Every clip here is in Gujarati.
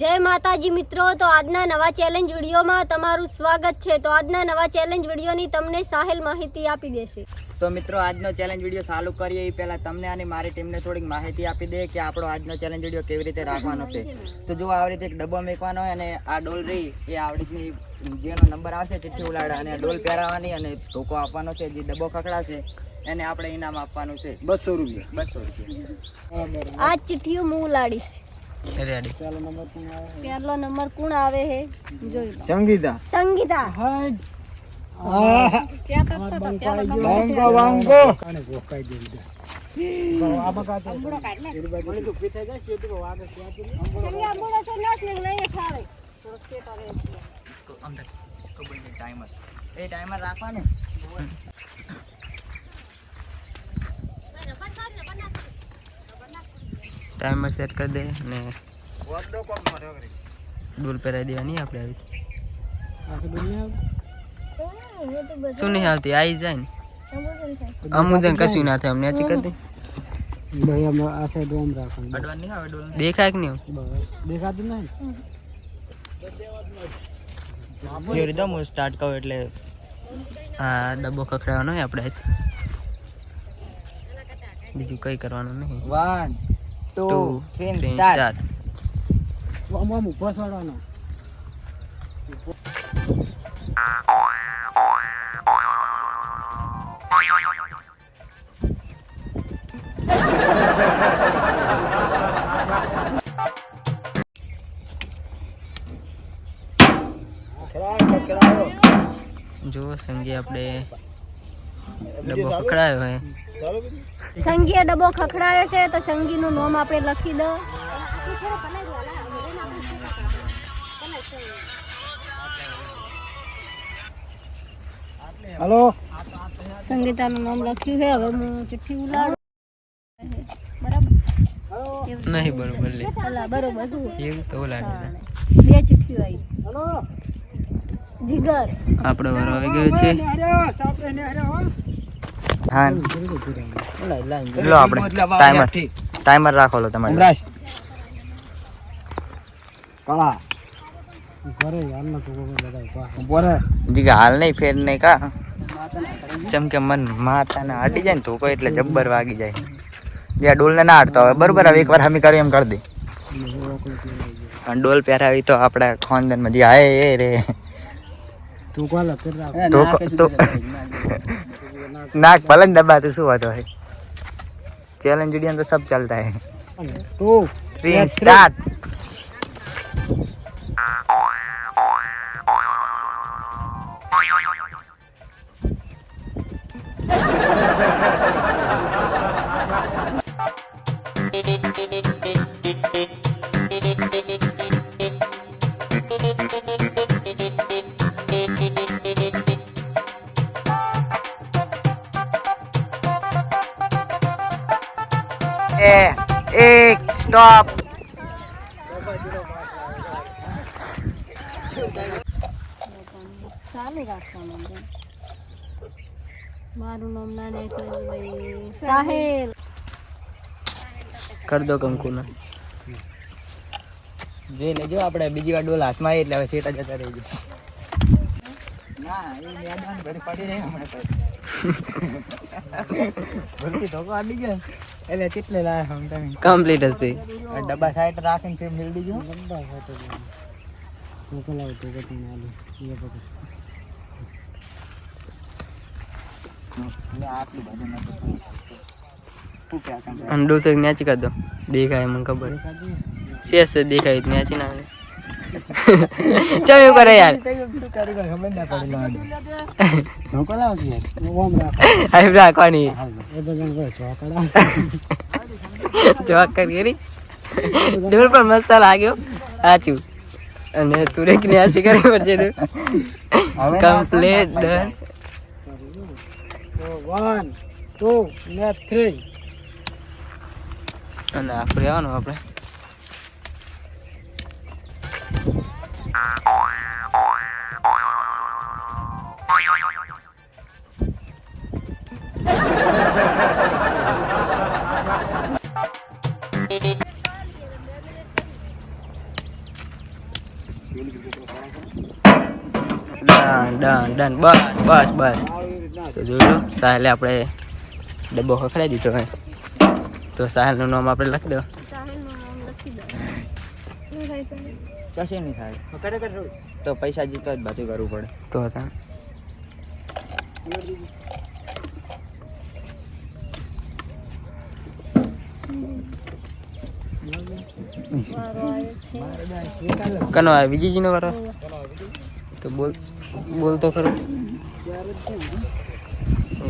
જય માતાજી મિત્રો તો આજના નવા ચેલેન્જ વિડીયોમાં તમારું સ્વાગત છે. તો આજના નવા ચેલેન્જ વિડીયોની તમને સાહેલ માહિતી આપી દેશે. તો મિત્રો આજનો ચેલેન્જ વીડિયો ચાલુ કરીએ. એ પહેલાં તમને અને મારી ટીમને થોડીક માહિતી આપી દે કે આપણો આજનો ચેલેન્જ વીડિયો કેવી રીતે રાખવાનો છે. તો જો આવી રીતે એક ડબ્બો મેકવાનો હોય અને આ ડોલ રહી એ આવી રીતની જેનો નંબર આવશે તેથી ઉલાડે અને ડોલ પહેરાવાની અને ધોકો આપવાનો છે. જે ડબ્બો ખકડાશે એને આપણે ઇનામ આપવાનું છે. બસો રૂપિયા. બસો રૂપિયા. આ ચિઠ્ઠીઓ હું ઉલાડીશ. રેડી નંબર કોણ આવે? હે? સંગીતા. સંગીતા. હાય. ટાઈમર રાખવાનું. ટાઈમર સેટ કરી દે અને ડોલ પહેરાવી દેવાની આપણે આવી શું નહીં આવતી? આવી જાય ને. અમુજન કશું ના થાય અમને હાચી કરી દે. દેખાય કે નહીં? હું સ્ટાર્ટ કહું એટલે હા ડબ્બો ખખડાવવાનો હોય આપણે. બીજું કઈ કરવાનું નહીં. Two two three three start start જો સંજય આપણે. ડબ્બો પકડાયો હોય સંગીએ ડબ્બો ખખડાયો છે તો સંગીનું નામ આપણે લખી દો હલો. સંગીતાનું નામ લખ્યું છે હવે હું ચિઠ્ઠી ઉલાડું બરાબર નહીં બરોબર લે. બરોબર. એવું તો ઉલાડી બે ચિઠ્ઠીઓ આવી. જીગર. આપણો વારો આવી ગયો છે. હા. લો આપણે. ટાઈમર ટાઈમર રાખો લો તમારે કળા ઊભો રે જી કે હાલ નહીં ફેર નહીં કા? જેમ કે મન માથાને હાટી જાય ને તો કોઈ એટલે જબ્બર વાગી જાય. જે ડોલને ના અડતો હોય. બરોબર હવે એકવાર હમી કરી એમ કરી દે. અને ડોલ પહેરાવી તો આપણે ખાનદાનમાં જે આય એ રે. તું કોલ તો તો નાક ભલે ને દબાતું શું વાતો હોય ચેલેન્જ વીડિયો તો સબ ચલતા હે તું થ્રી સ્ટાર્ટ એ સ્ટોપ મારું નામ ના ભાઈ સાહેલ. કર દો કંકુના. જોઈ લેજો આપણે બીજી વાર ડોલ હાથમાં એટલે હવે સેટા જતા રહેજો ના એ મેદાન ઘરે પડી રહી હમણાં. ભરતી ધોકો આવી ગયો. એટલે કેટલે લાયા હમ તમે. કમ્પ્લીટ હશે ડબ્બા સાઈડ રાખીને ફેર મિલ દીજો લે આટલું બધું નથી શું ક્યાં એ પકડ દોસ્ત ન્યાચી નેચી કાઢો. દેખાય મને ખબર. શેષ દેખાય નેચી ના આવે. ચમ કરે યાર આવી રાખવાની જોક કરી ડોલ પણ મસ્ત લાગ્યો સાચું અને તુરેક ન્યાચી કરી પડશે કમ્પ્લીટ ડન વન ટુ ને થ્રી અને આપણે આવવાનું આપણે ડન ડન ડન બસ બસ બસ. તો જોઈ લો સાહેલે આપણે ડબ્બો ખખડાઈ દીધો હોય તો સાહેલનું નામ આપણે લખી દો. સાહેલનું નામ લખી દો. શું થાય સાહેલ? કશું નહીં થાય તો પૈસા જીતો જ બાજુ કરવું પડે. તો હતા વારો આવ્યો છે કનો આવે વિજીજીનો વારો? તો બોલ બોલ તો ખરો.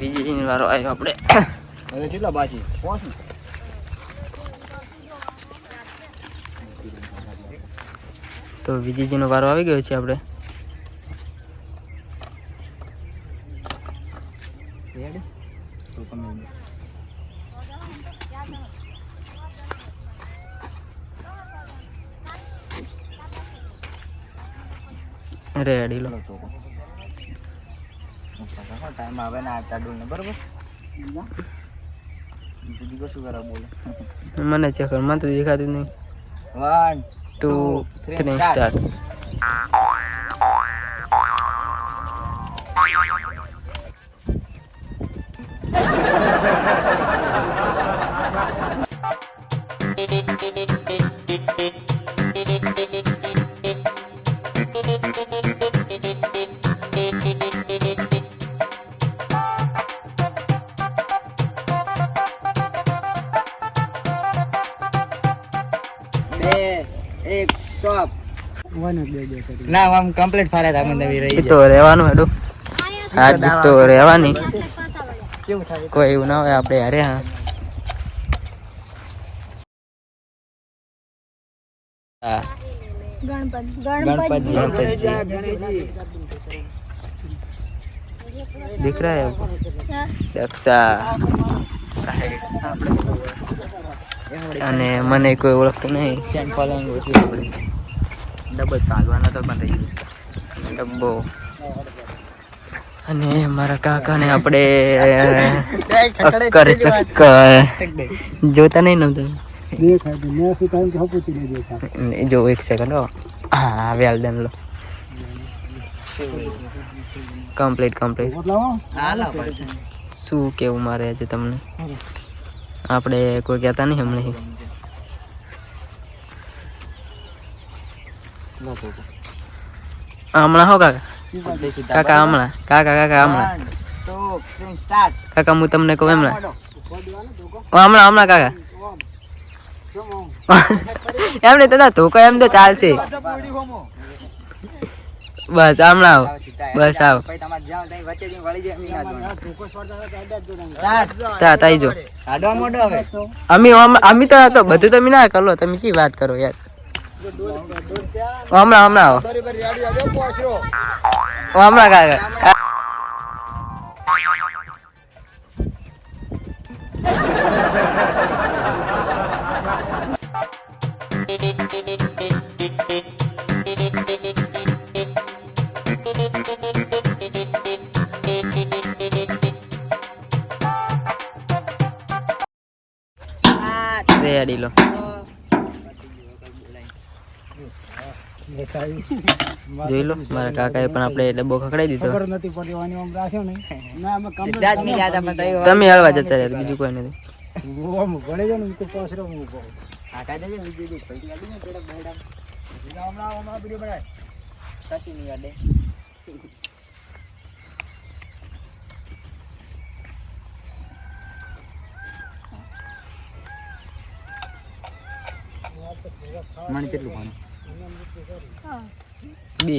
વિજીજીનો વારો આવ્યો આપણે. હવે કેટલા બાકી તો વિજીજીનો વારો આવી ગયો છે આપણે તો તમે રેડી લો તો ટાઈમ આવે ને આ ડોલ ને બરોબર દીદી કશું કરા બોલે મને છે ખબર મને તો દેખાતું નહીં વન ટુ થ્રી સ્ટાર્ટ બે ના આમ કમ્પ્લીટ ફારે તા મને રહી એ તો રહેવાનું હેડું હાર જીત તો રહેવાની પાછા વળ્યા કેવું થાય કોઈ એવું ના હોય આપણે હારે હા હા ગણપતિ ગણપતિ ગણપતજી दिख रहा है દક્ષા સાહેબ અને મને કોઈ ઓળખતું નહીં ફેન ફોલોઈંગ ઓછી આપણે ડબલ ભાગવાનો તો પણ રહી ડબ્બો. અને મારા કાકાને આપણે અક્કર ચક્કર. જોતા નહીં નહોતા? જો એક સેકન્ડ હો. હા વેલ ડન લો. કમ્પ્લીટ કમ્પ્લીટ શું કેવું મારે આજે તમને? આપણે કોઈ કહેતા નહીં હમણાં. હમણાં હો કાકા? કાકા હમણાં. કાકા કાકા હમણાં. કાકા હું તમને કહું હમણાં હમણાં હમણાં કાકા. એમને તો દાદા ધોકો એમ તો ચાલશે. બસ હમણાં આવો. બસ આવો. એમ. સ્ટાર્ટ આવી જો અમે અમે તો બધું તમે ના કરો તમે શી વાત કરો યાર? હમણાં હમણાં હમણાં કાકા Thank લો જોઈ લો મારા કાકાએ પણ આપણે ડબ્બો ખકડાઈ દીધો. ખબર નથી પડતી વાની આમ રાખ્યો નહીં. ના અમે સીધા જ નહીં જાતા પણ તઈ તમે હળવા જતા રહ્યા બીજું કોઈ નથી. આમ ભણે છે ને ઈ તો પાછળ હું ઊભો હાકા દેજે ને બીજું પૈકી આલી ને પેલા બેડા. હમણાં હમણાં વિડિયો બનાય. કશી નહીં અડે મને કેટલું ભણું બે.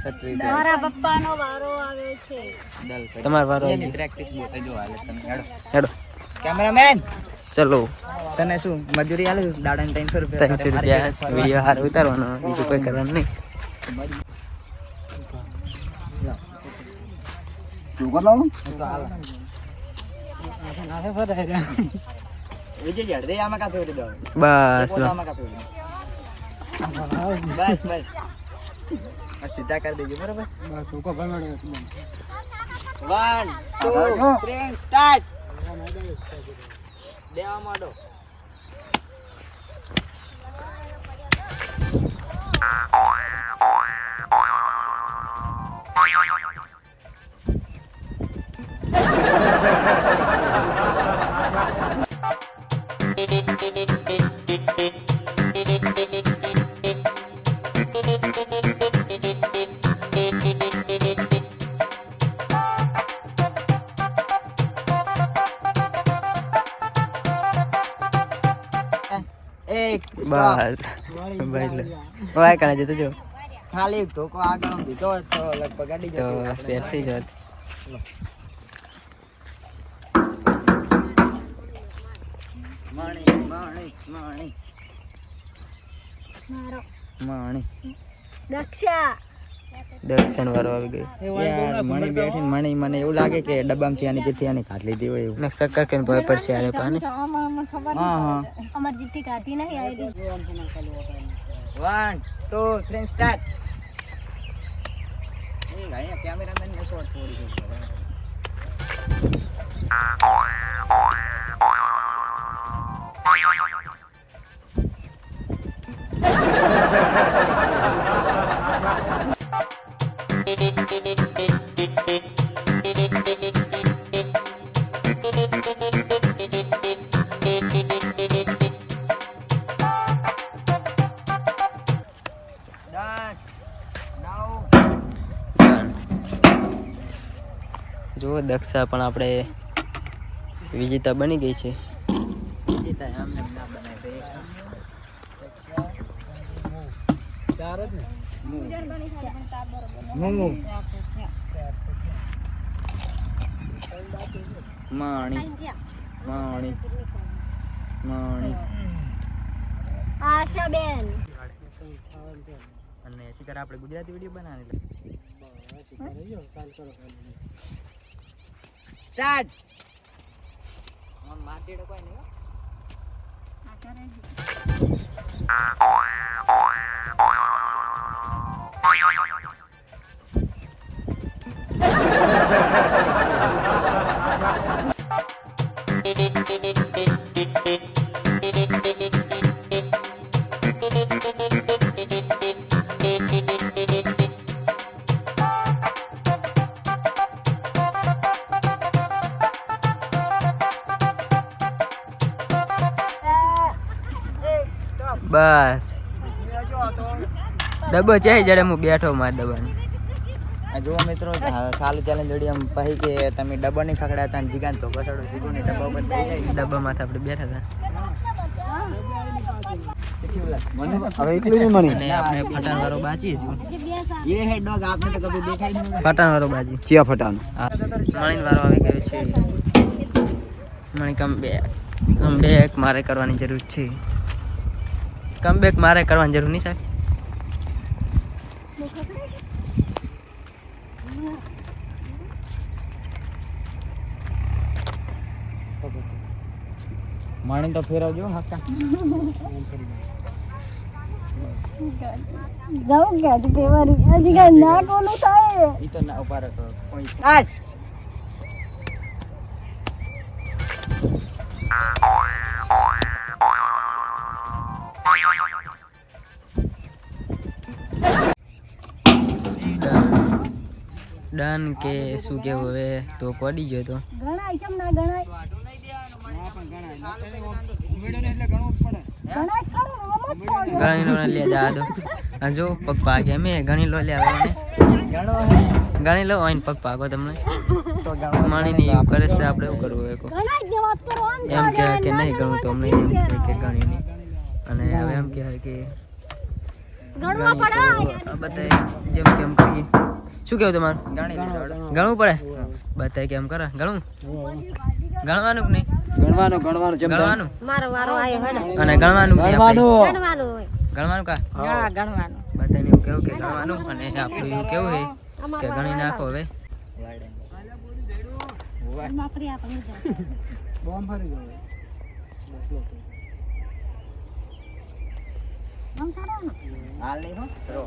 સત્રી મારા પપ્પાનો વારો આવે છે. તમારો વારો એની પ્રેક્ટિસ બહુ થઈ જો હાલે તમે હેડો. હેડો. કેમેરામેન! ચલો. તને શું મજૂરી આલે દાડાને ત્રણસો રૂપિયા ત્રણસો રૂપિયા વીડિયો હાર ઉતારવાનો બીજું કોઈ કરવાનું નહીં. તું બદલાવો વિજય જડ દે આમાં કા ફેવરી દો બસ બસ બસ. સીધા કરી દેજો, બરાબર? બસ તો કો ભાઈ 1 2 3 સ્ટાર્ટ દેવા માંડો. Thank you. ભાઈ લે. વાય કાણે જતો જો. ખાલી ધોકો આગળ દીધો તો લગભગ અડી તો જતો શેર થઈ જત મણી મણી મણી મારો. મણી દક્ષા. દક્ષિણ વાળો આવી ગયો યાર મણી બેઠી મણી મને એવું લાગે કે ડબ્બામાંથી આની જેથી આની કાઢ લીધી હોય એવું. ને ચક્કર કરીને ભય પડશે આરે પાને હા હા. અમાર જીઠી કાઢી નહીં આવી વન ટુ થ્રી સ્ટાર્ટ અહીંયા કેમેરામેન ને શોટ થોડી દસ જુઓ દક્ષા પણ આપણે વિજેતા બની ગઈ છે જીતા એમ એમ ના બનાય રે ચાર જ ને મૂ માણી. માણી. માણી. આશાબેન અને શિકાર આપણે ગુજરાતી વીડિયો બનાવેલી સ્ટાર્ટ. માતીડો કોઈ નહીં હો. બસ ડબ્બો છે જડે હું બેઠો માર ડબ્બાની આ જુઓ મિત્રો સારું ચેલેન્જ જોડી આમ પછી કે તમે ડબ્બો નહીં ખકડા હતા જીગાન તો કસડો જીગો ડબ્બા બંધ થઈ જાય. ડબ્બા માં આપણે બેઠા હતા. ફટાણ વાળો બાજી ડોગ આપને તો કભી દેખાઈ નહીં વાળો બાજી. ચિયા છે. મણી કમ બે કમ બે મારે કરવાની જરૂર છે. કમ બેક મારે કરવાની જરૂર નહીં સાહેબ. માણી તો ફેરવજો હાકા જાઉં કે હજુ ફેવારી હજી કઈ ના કોનું થાય. ઈ તો ના ઊભા રહો કોઈ આજ ડન કે શું કેવું હવે? તો પડી ગયો તો. ગણાય ચમ ના ગણાય? ગણી લો લે જા દો જો પગ પાકે મેં ઘણી લો લે આવે ગણી લો આઈને પગ પાકો તમને તો માણી નહીં એવું કરે છે આપણે એવું કરવું હોય કો ગણાય જ ને વાત કરો. આમ એમ કે કે નહીં ઘણું તો અમને એમ કહે કે ગણી નહીં અને હવે એમ કહેવાય કે બતાય જેમ કેમ કરીએ શું કેવું તમારું ગણી ગણવું? પડે બધાએ કેમ કરે ઘણું ગણવાનું કે નહીં? ગણવાનું ગણવાનું જેમ ગણવાનું? મારો વારો આવ્યો હે ને. અને ગણવાનું ગણવાનું. ગણવાનું હોય. ગણવાનું કા? હા ગણવાનું. બધાને એવું કેવું કે ગણવાનું અને આપણું એવું કેવું હે કે ગણી નાખો હવે. બોમ્બ ફરી ગયો આમ કરો ને. હાલ નહીં હો રો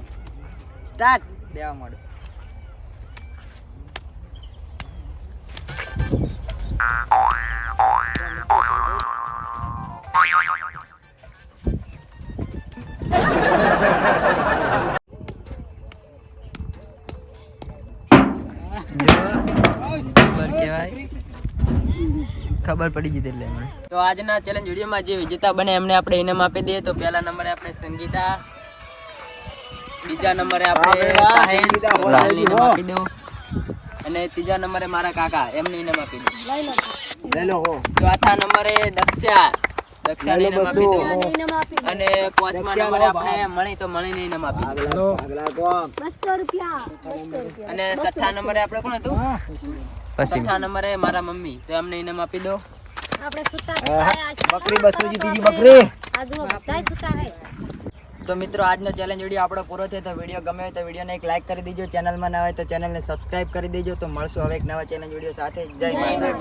સ્ટાર્ટ. દેવા માંડો. ખબર ખબર પડી જતી એટલે મને તો આજના ચેલેન્જ વિડીયોમાં જે વિજેતા બને એમને આપણે ઇનામ આપી દઈએ. તો પહેલા નંબરે આપણે સંગીતા બીજા નંબરે આપણે સાહિલ ઇનામ આપી દઉં. અને ત્રીજા નંબરે મારા કાકા એમને ઇનામ આપી દઉં. લઈ લો. લઈ લો નંબરે દક્ષા. ઇનામ અને પાંચમા નંબરે આપણે મણી તો મણીને ઇનામ આપી બસો રૂપિયા અને છઠ્ઠા નંબરે આપણે કોણ હતું? છઠ્ઠા નંબરે મારા મમ્મી. તો એમને ઇનામ આપી દો. આપણે સુતા સુતા બકરી બસો જીતી બકરી. આ બધાય સુતા હે તો મિત્રો આજનો ચેલેન્જ વીડિયો આપણો પૂરો થયો. તો વીડિયો ગમે હોય તો વિડીયોને એક લાઈક કરી દેજો. ચેનલમાં ના હોય તો ચેનલને સબસ્ક્રાઇબ કરી દેજો. તો મળશું હવે એક નવા ચેલેન્જ વીડિયો સાથે. જય માતા